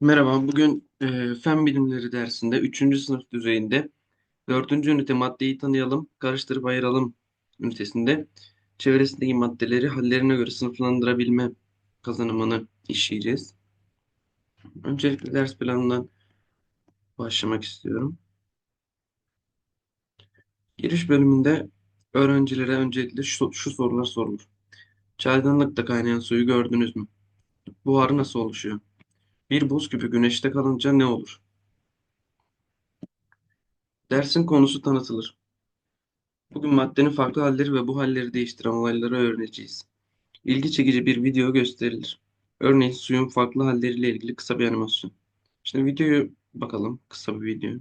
Merhaba, bugün e, Fen Bilimleri dersinde üçüncü sınıf düzeyinde dördüncü ünite maddeyi tanıyalım, karıştırıp ayıralım ünitesinde çevresindeki maddeleri hallerine göre sınıflandırabilme kazanımını işleyeceğiz. Öncelikle ders planından başlamak istiyorum. Giriş bölümünde öğrencilere öncelikle şu, şu sorular sorulur. Çaydanlıkta kaynayan suyu gördünüz mü? Buharı nasıl oluşuyor? Bir buz küpü güneşte kalınca ne olur? Dersin konusu tanıtılır. Bugün maddenin farklı halleri ve bu halleri değiştiren olayları öğreneceğiz. İlgi çekici bir video gösterilir. Örneğin suyun farklı halleriyle ilgili kısa bir animasyon. Şimdi videoyu bakalım. Kısa bir video.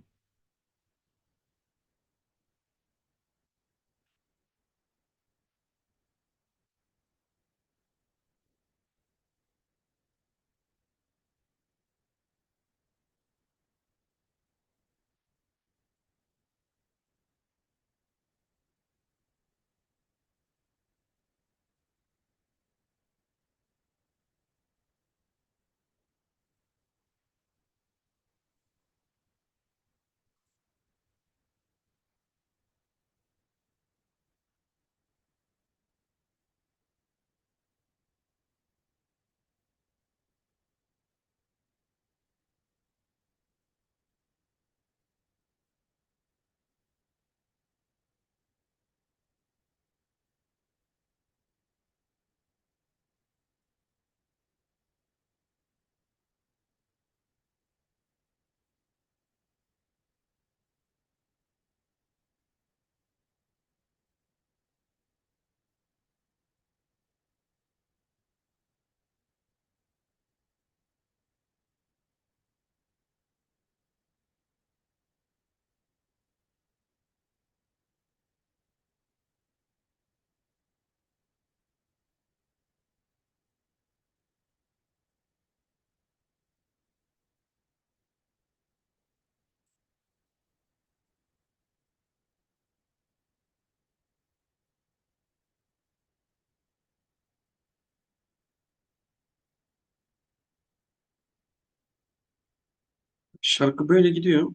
Şarkı böyle gidiyor.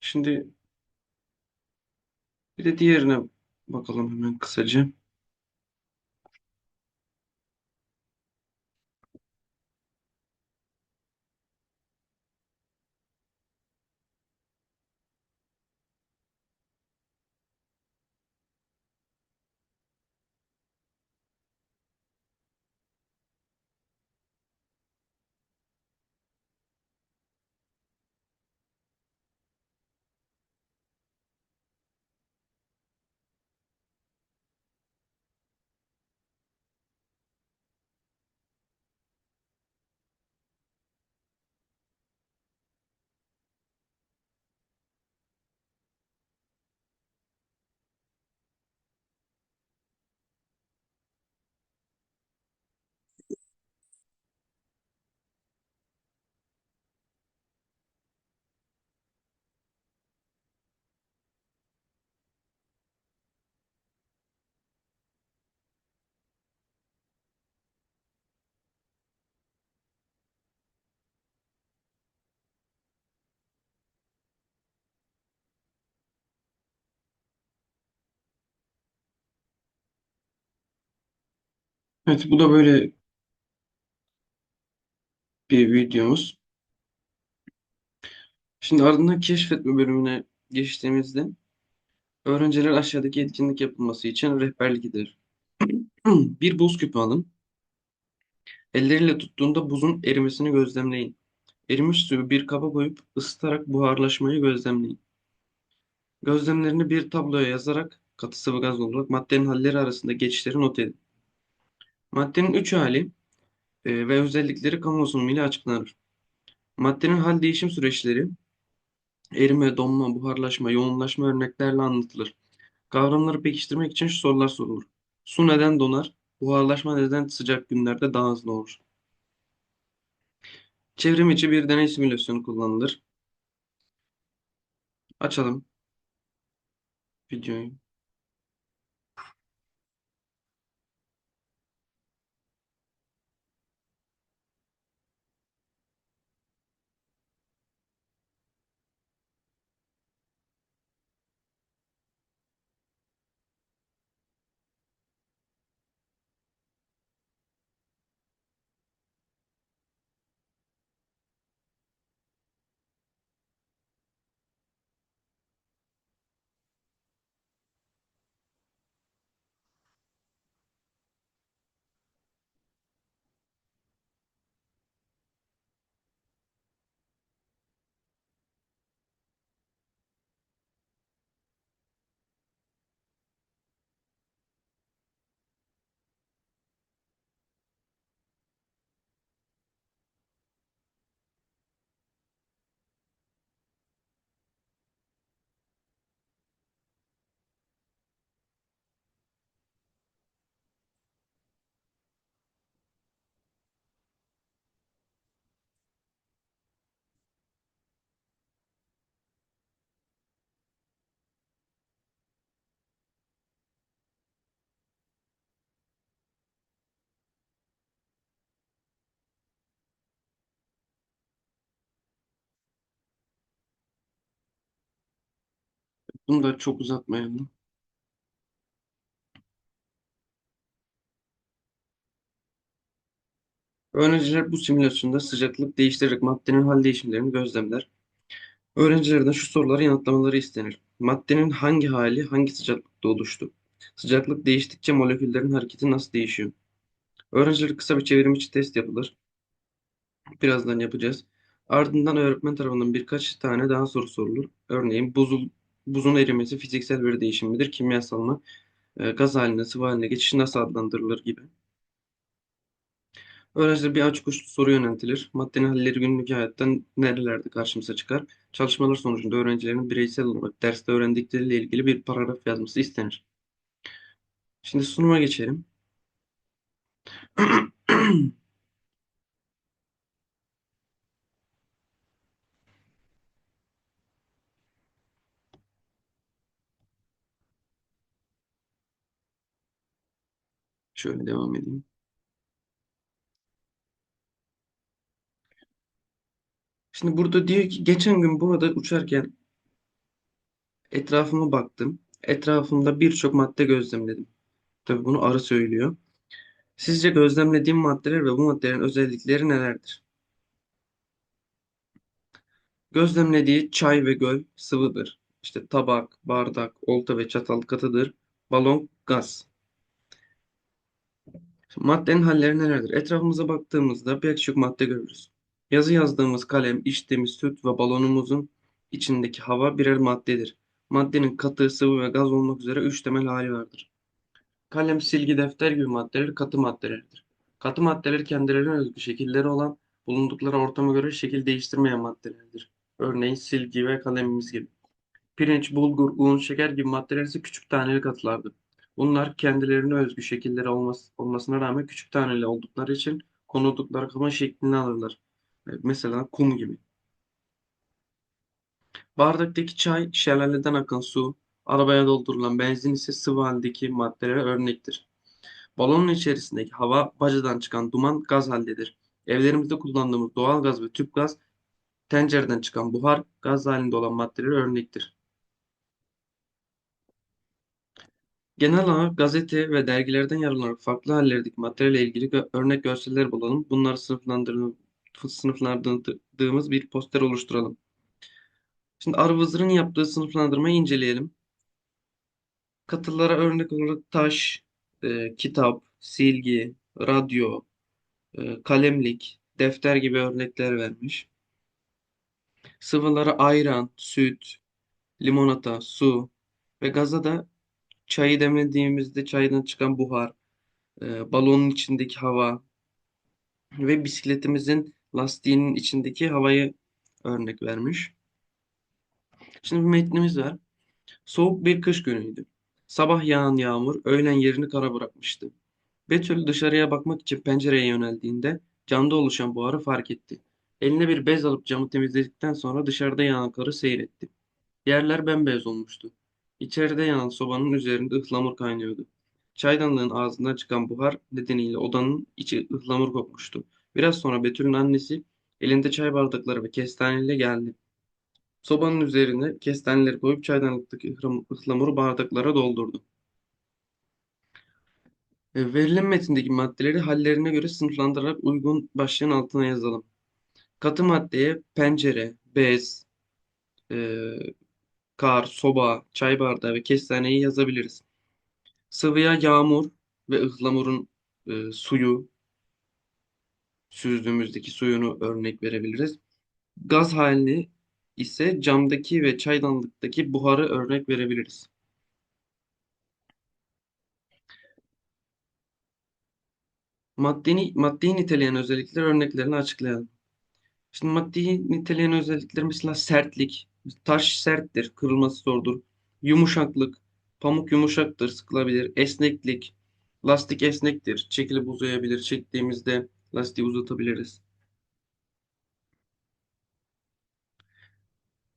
Şimdi bir de diğerine bakalım hemen kısaca. Evet bu da böyle bir videomuz. Şimdi ardından keşfetme bölümüne geçtiğimizde öğrenciler aşağıdaki etkinlik yapılması için rehberlik eder. Bir buz küpü alın. Elleriyle tuttuğunda buzun erimesini gözlemleyin. Erimiş suyu bir kaba koyup ısıtarak buharlaşmayı gözlemleyin. Gözlemlerini bir tabloya yazarak katı sıvı gaz olarak maddenin halleri arasında geçişleri not edin. Maddenin üç hali e, ve özellikleri kamu ile açıklanır. Maddenin hal değişim süreçleri erime, donma, buharlaşma, yoğunlaşma örneklerle anlatılır. Kavramları pekiştirmek için şu sorular sorulur. Su neden donar? Buharlaşma neden sıcak günlerde daha hızlı olur? Çevrim içi bir deney simülasyonu kullanılır. Açalım videoyu. Bunu da çok uzatmayalım. Öğrenciler bu simülasyonda sıcaklık değiştirerek maddenin hal değişimlerini gözlemler. Öğrencilerden şu soruları yanıtlamaları istenir. Maddenin hangi hali hangi sıcaklıkta oluştu? Sıcaklık değiştikçe moleküllerin hareketi nasıl değişiyor? Öğrencilere kısa bir çevrimiçi test yapılır. Birazdan yapacağız. Ardından öğretmen tarafından birkaç tane daha soru sorulur. Örneğin buzul, buzun erimesi fiziksel bir değişim midir, kimyasal mı? E, gaz haline, sıvı haline geçiş nasıl adlandırılır gibi. Öğrencilere bir açık uçlu soru yöneltilir. Maddenin halleri günlük hayattan nerelerde karşımıza çıkar? Çalışmalar sonucunda öğrencilerin bireysel olarak derste öğrendikleriyle ilgili bir paragraf yazması istenir. Şimdi sunuma geçelim. Şöyle devam edeyim. Şimdi burada diyor ki geçen gün burada uçarken etrafıma baktım. Etrafımda birçok madde gözlemledim. Tabii bunu arı söylüyor. Sizce gözlemlediğim maddeler ve bu maddelerin özellikleri nelerdir? Gözlemlediği çay ve göl sıvıdır. İşte tabak, bardak, olta ve çatal katıdır. Balon gaz. Maddenin halleri nelerdir? Etrafımıza baktığımızda pek çok madde görürüz. Yazı yazdığımız kalem, içtiğimiz süt ve balonumuzun içindeki hava birer maddedir. Maddenin katı, sıvı ve gaz olmak üzere üç temel hali vardır. Kalem, silgi, defter gibi maddeler katı maddelerdir. Katı maddeler kendilerine özgü şekilleri olan, bulundukları ortama göre şekil değiştirmeyen maddelerdir. Örneğin silgi ve kalemimiz gibi. Pirinç, bulgur, un, şeker gibi maddeler ise küçük taneli katılardır. Bunlar kendilerine özgü şekilleri olması, olmasına rağmen küçük taneli oldukları için konuldukları kaba şeklini alırlar. Evet, Mesela kum gibi. Bardaktaki çay, şelaleden akan su, arabaya doldurulan benzin ise sıvı haldeki maddelere örnektir. Balonun içerisindeki hava, bacadan çıkan duman gaz haldedir. Evlerimizde kullandığımız doğal gaz ve tüp gaz, tencereden çıkan buhar, gaz halinde olan maddelere örnektir. Genel olarak gazete ve dergilerden yararlanarak farklı hallerdeki maddelerle ilgili gö- örnek görseller bulalım. Bunları sınıflandırdığımız, sınıflandırdığımız bir poster oluşturalım. Şimdi Arıvızır'ın yaptığı sınıflandırmayı inceleyelim. Katılara örnek olarak taş, e, kitap, silgi, radyo, e, kalemlik, defter gibi örnekler vermiş. Sıvılara ayran, süt, limonata, su ve gaza da çayı demlediğimizde çaydan çıkan buhar, e, balonun içindeki hava ve bisikletimizin lastiğinin içindeki havayı örnek vermiş. Şimdi bir metnimiz var. Soğuk bir kış günüydü. Sabah yağan yağmur öğlen yerini kara bırakmıştı. Betül dışarıya bakmak için pencereye yöneldiğinde camda oluşan buharı fark etti. Eline bir bez alıp camı temizledikten sonra dışarıda yanan karı seyretti. Yerler bembeyaz olmuştu. İçeride yanan sobanın üzerinde ıhlamur kaynıyordu. Çaydanlığın ağzından çıkan buhar nedeniyle odanın içi ıhlamur kokmuştu. Biraz sonra Betül'ün annesi elinde çay bardakları ve kestaneyle geldi. Sobanın üzerine kestaneleri koyup çaydanlıktaki ıhlam- ıhlamuru bardaklara doldurdu. E, Verilen metindeki maddeleri hallerine göre sınıflandırarak uygun başlığın altına yazalım. Katı maddeye pencere, bez, e, kar, soba, çay bardağı ve kestaneyi yazabiliriz. Sıvıya yağmur ve ıhlamurun e, suyu, süzdüğümüzdeki suyunu örnek verebiliriz. Gaz halini ise camdaki ve çaydanlıktaki buharı örnek verebiliriz. Maddeyi, maddeyi niteleyen özellikler örneklerini açıklayalım. Şimdi maddeyi niteleyen özellikler mesela sertlik, taş serttir, kırılması zordur. Yumuşaklık, pamuk yumuşaktır, sıkılabilir. Esneklik, lastik esnektir, çekilip uzayabilir. Çektiğimizde lastiği uzatabiliriz.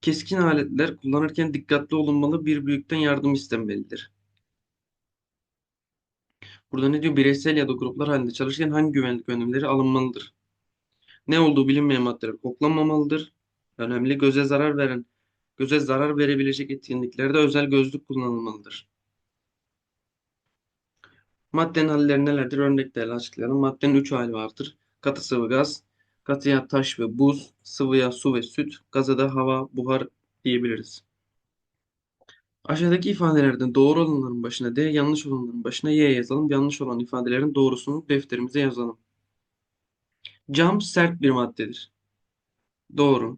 Keskin aletler kullanırken dikkatli olunmalı, bir büyükten yardım istenmelidir. Burada ne diyor? Bireysel ya da gruplar halinde çalışırken hangi güvenlik önlemleri alınmalıdır? Ne olduğu bilinmeyen maddeler koklanmamalıdır. Önemli göze zarar veren göze zarar verebilecek etkinliklerde özel gözlük kullanılmalıdır. Maddenin halleri nelerdir? Örneklerle açıklayalım. Maddenin 3 hali vardır. Katı sıvı gaz, katıya taş ve buz, sıvıya su ve süt, gaza da hava, buhar diyebiliriz. Aşağıdaki ifadelerden doğru olanların başına D, yanlış olanların başına Y yazalım. Yanlış olan ifadelerin doğrusunu defterimize yazalım. Cam sert bir maddedir. Doğru.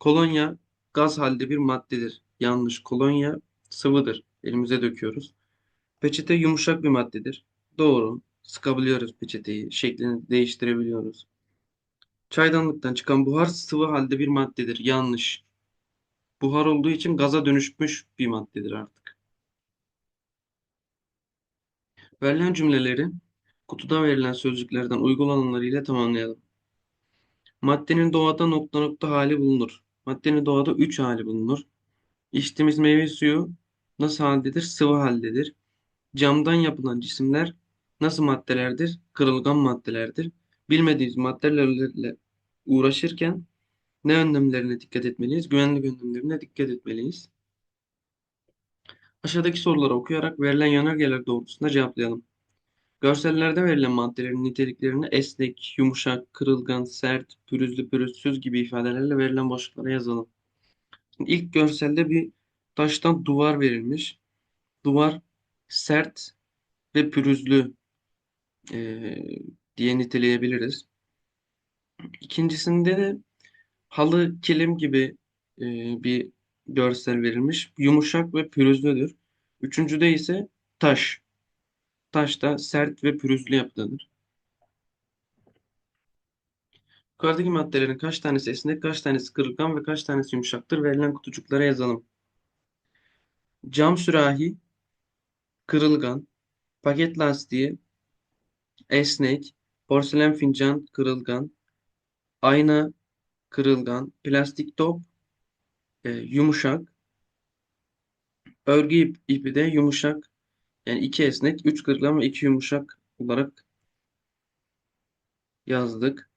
Kolonya gaz halde bir maddedir. Yanlış. Kolonya sıvıdır. Elimize döküyoruz. Peçete yumuşak bir maddedir. Doğru. Sıkabiliyoruz peçeteyi. Şeklini değiştirebiliyoruz. Çaydanlıktan çıkan buhar sıvı halde bir maddedir. Yanlış. Buhar olduğu için gaza dönüşmüş bir maddedir artık. Verilen cümleleri kutuda verilen sözcüklerden uygulananları ile tamamlayalım. Maddenin doğada nokta nokta hali bulunur. Maddenin doğada 3 hali bulunur. İçtiğimiz meyve suyu nasıl haldedir? Sıvı haldedir. Camdan yapılan cisimler nasıl maddelerdir? Kırılgan maddelerdir. Bilmediğimiz maddelerle uğraşırken ne önlemlerine dikkat etmeliyiz? Güvenlik önlemlerine dikkat etmeliyiz. Aşağıdaki soruları okuyarak verilen yönergeler doğrultusunda cevaplayalım. Görsellerde verilen maddelerin niteliklerini esnek, yumuşak, kırılgan, sert, pürüzlü, pürüzsüz gibi ifadelerle verilen boşluklara yazalım. Şimdi ilk görselde bir taştan duvar verilmiş. Duvar sert ve pürüzlü e, diye niteleyebiliriz. İkincisinde de halı, kilim gibi e, bir görsel verilmiş. Yumuşak ve pürüzlüdür. Üçüncüde ise taş. Taş da sert ve pürüzlü yapıdadır. Yukarıdaki maddelerin kaç tanesi esnek, kaç tanesi kırılgan ve kaç tanesi yumuşaktır? Verilen kutucuklara yazalım. Cam sürahi, kırılgan, paket lastiği, esnek, porselen fincan, kırılgan, ayna, kırılgan, plastik top, e, yumuşak, örgü ip, ipi de yumuşak, yani iki esnek, üç kırılgan ve iki yumuşak olarak yazdık.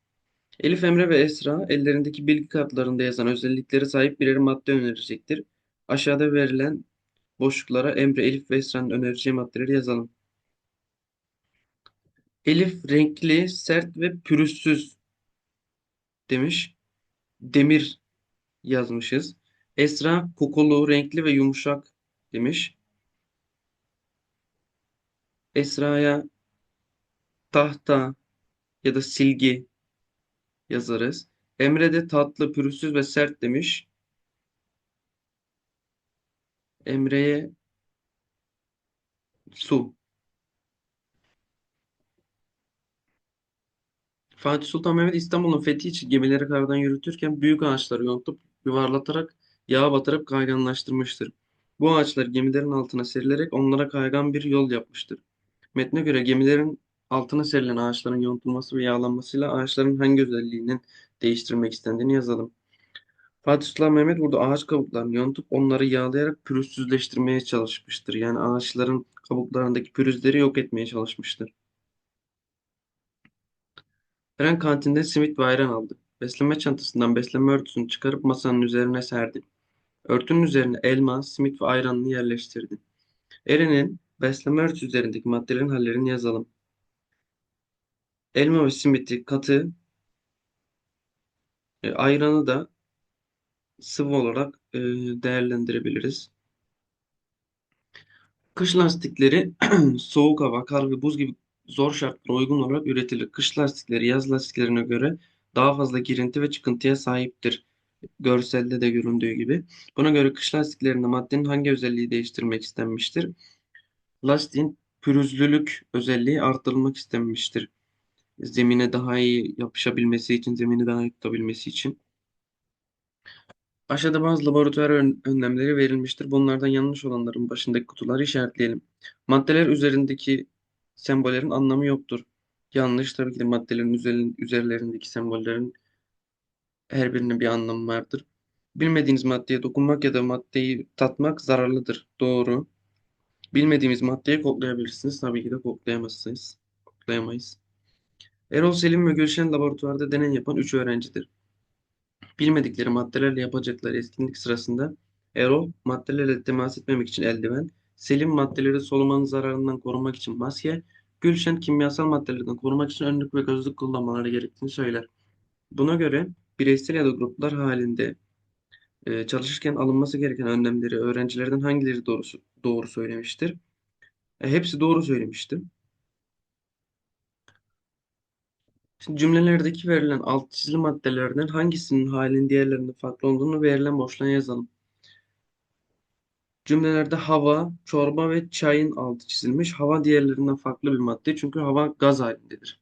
Elif, Emre ve Esra ellerindeki bilgi kartlarında yazan özellikleri sahip birer madde önerecektir. Aşağıda verilen boşluklara Emre, Elif ve Esra'nın önereceği maddeleri yazalım. Elif renkli, sert ve pürüzsüz demiş. Demir yazmışız. Esra kokulu, renkli ve yumuşak demiş. Esra'ya tahta ya da silgi yazarız. Emre de tatlı, pürüzsüz ve sert demiş. Emre'ye su. Fatih Sultan Mehmet İstanbul'un fethi için gemileri karadan yürütürken büyük ağaçları yontup yuvarlatarak yağa batırıp kayganlaştırmıştır. Bu ağaçlar gemilerin altına serilerek onlara kaygan bir yol yapmıştır. Metne göre gemilerin altına serilen ağaçların yontulması ve yağlanmasıyla ağaçların hangi özelliğinin değiştirmek istendiğini yazalım. Fatih Sultan Mehmet burada ağaç kabuklarını yontup onları yağlayarak pürüzsüzleştirmeye çalışmıştır. Yani ağaçların kabuklarındaki pürüzleri yok etmeye çalışmıştır. Eren kantinde simit ve ayran aldı. Beslenme çantasından beslenme örtüsünü çıkarıp masanın üzerine serdi. Örtünün üzerine elma, simit ve ayranını yerleştirdi. Eren'in beslenme örtüsü üzerindeki maddelerin hallerini yazalım. Elma ve simiti katı, e, ayranı da sıvı olarak e, değerlendirebiliriz. Kış lastikleri soğuk hava, kar ve buz gibi zor şartlara uygun olarak üretilir. Kış lastikleri yaz lastiklerine göre daha fazla girinti ve çıkıntıya sahiptir. Görselde de göründüğü gibi. Buna göre kış lastiklerinde maddenin hangi özelliği değiştirmek istenmiştir? Lastiğin pürüzlülük özelliği arttırılmak istenmiştir. Zemine daha iyi yapışabilmesi için, zemini daha iyi tutabilmesi için. Aşağıda bazı laboratuvar ön- önlemleri verilmiştir. Bunlardan yanlış olanların başındaki kutuları işaretleyelim. Maddeler üzerindeki sembollerin anlamı yoktur. Yanlış tabii ki de maddelerin üzerlerindeki sembollerin her birinin bir anlamı vardır. Bilmediğiniz maddeye dokunmak ya da maddeyi tatmak zararlıdır. Doğru. Bilmediğimiz maddeyi koklayabilirsiniz. Tabii ki de koklayamazsınız. Koklayamayız. Erol Selim ve Gülşen laboratuvarda deney yapan 3 öğrencidir. Bilmedikleri maddelerle yapacakları etkinlik sırasında Erol maddelerle temas etmemek için eldiven. Selim maddeleri solumanın zararından korumak için maske. Gülşen kimyasal maddelerden korumak için önlük ve gözlük kullanmaları gerektiğini söyler. Buna göre bireysel ya da gruplar halinde e, çalışırken alınması gereken önlemleri öğrencilerden hangileri doğru, doğru söylemiştir? E, hepsi doğru söylemişti. Şimdi cümlelerdeki verilen alt çizili maddelerden hangisinin halinin diğerlerinden farklı olduğunu verilen boşluğa yazalım. Cümlelerde hava, çorba ve çayın altı çizilmiş. Hava diğerlerinden farklı bir madde çünkü hava gaz halindedir.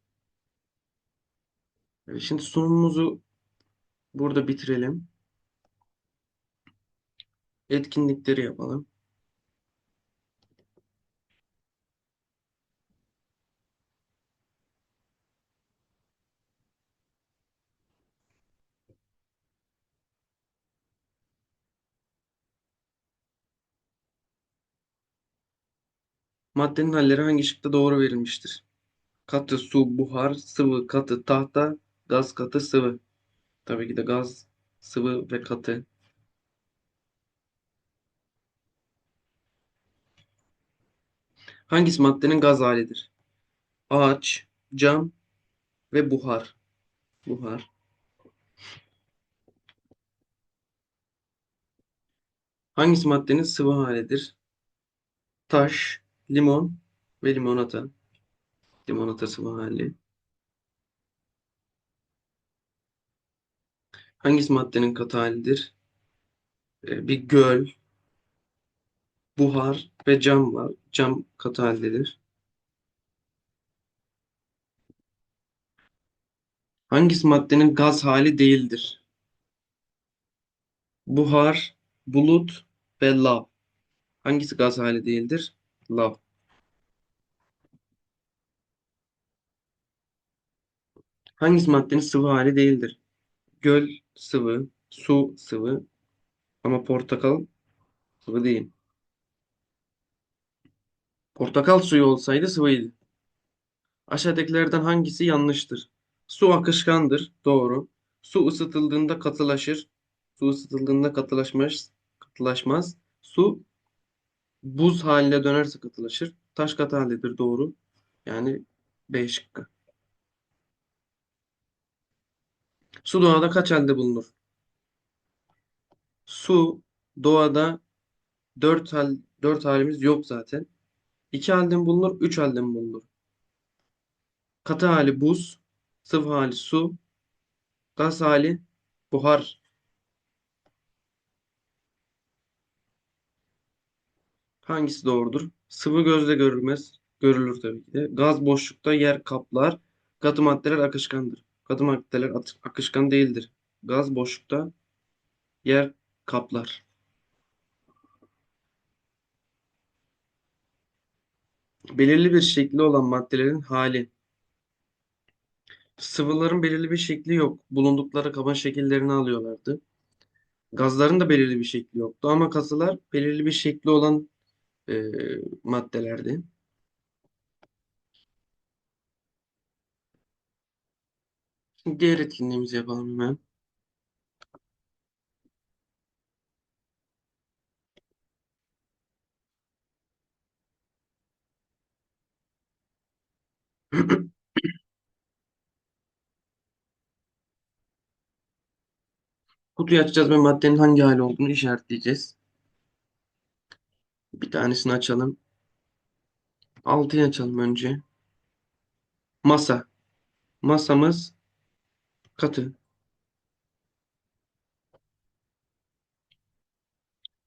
Şimdi sunumumuzu burada bitirelim. Etkinlikleri yapalım. Maddenin halleri hangi şıkta doğru verilmiştir? Katı, su, buhar, sıvı, katı, tahta, gaz, katı, sıvı. Tabii ki de gaz, sıvı ve katı. Hangisi maddenin gaz halidir? Ağaç, cam ve buhar. Buhar. Hangisi maddenin sıvı halidir? Taş, limon ve limonata. Limonata sıvı hali. Hangisi maddenin katı halidir? Ee, bir göl, buhar ve cam var. Cam katı haldedir. Hangisi maddenin gaz hali değildir? Buhar, bulut ve lav. Hangisi gaz hali değildir? Lav. Hangisi maddenin sıvı hali değildir? Göl sıvı, su sıvı ama portakal sıvı değil. Portakal suyu olsaydı sıvıydı. Aşağıdakilerden hangisi yanlıştır? Su akışkandır. Doğru. Su ısıtıldığında katılaşır. Su ısıtıldığında katılaşmaz. Katılaşmaz. Su buz haline dönerse katılaşır. Taş katı haldedir. Doğru. Yani B şıkkı. Su doğada kaç halde bulunur? Su doğada dört hal dört halimiz yok zaten. İki halde mi bulunur? Üç halde mi bulunur? Katı hali buz, sıvı hali su, gaz hali buhar. Hangisi doğrudur? Sıvı gözle görülmez. Görülür tabii ki de. Gaz boşlukta yer kaplar. Katı maddeler akışkandır. Katı maddeler akışkan değildir. Gaz boşlukta yer kaplar. Belirli bir şekli olan maddelerin hali. Sıvıların belirli bir şekli yok. Bulundukları kaba şekillerini alıyorlardı. Gazların da belirli bir şekli yoktu ama katılar belirli bir şekli olan e, maddelerdi. Diğer etkinliğimizi yapalım hemen. Kutuyu açacağız ve maddenin hangi hali olduğunu işaretleyeceğiz. Bir tanesini açalım. 6'yı açalım önce. Masa. Masamız katı.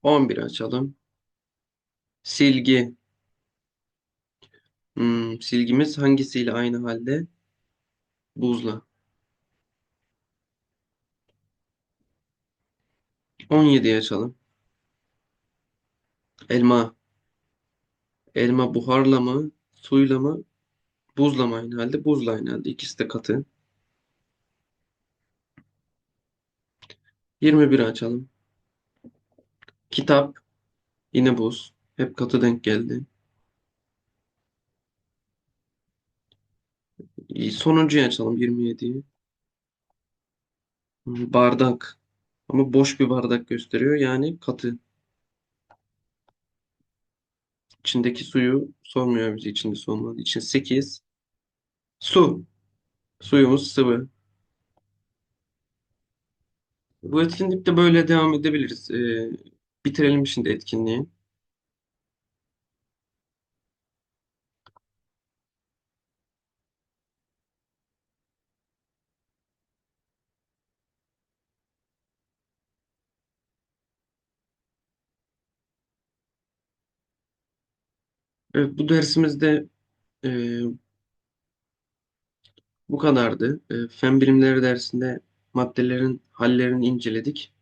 11'i açalım. Silgi. Hmm, silgimiz hangisiyle aynı halde? Buzla. 17'yi açalım. Elma. Elma buharla mı? Suyla mı? Buzla mı aynı halde? Buzla aynı halde. İkisi de katı. 21'i açalım. Kitap. Yine buz. Hep katı denk geldi. E, sonuncuyu açalım 27'yi. Bardak. Ama boş bir bardak gösteriyor. Yani katı. İçindeki suyu sormuyor bize içinde su olmadığı için. 8. Su. Suyumuz sıvı. Bu etkinlikte böyle devam edebiliriz. Ee, bitirelim şimdi etkinliği. Evet, bu dersimizde e, bu kadardı. E, Fen bilimleri dersinde maddelerin hallerini inceledik.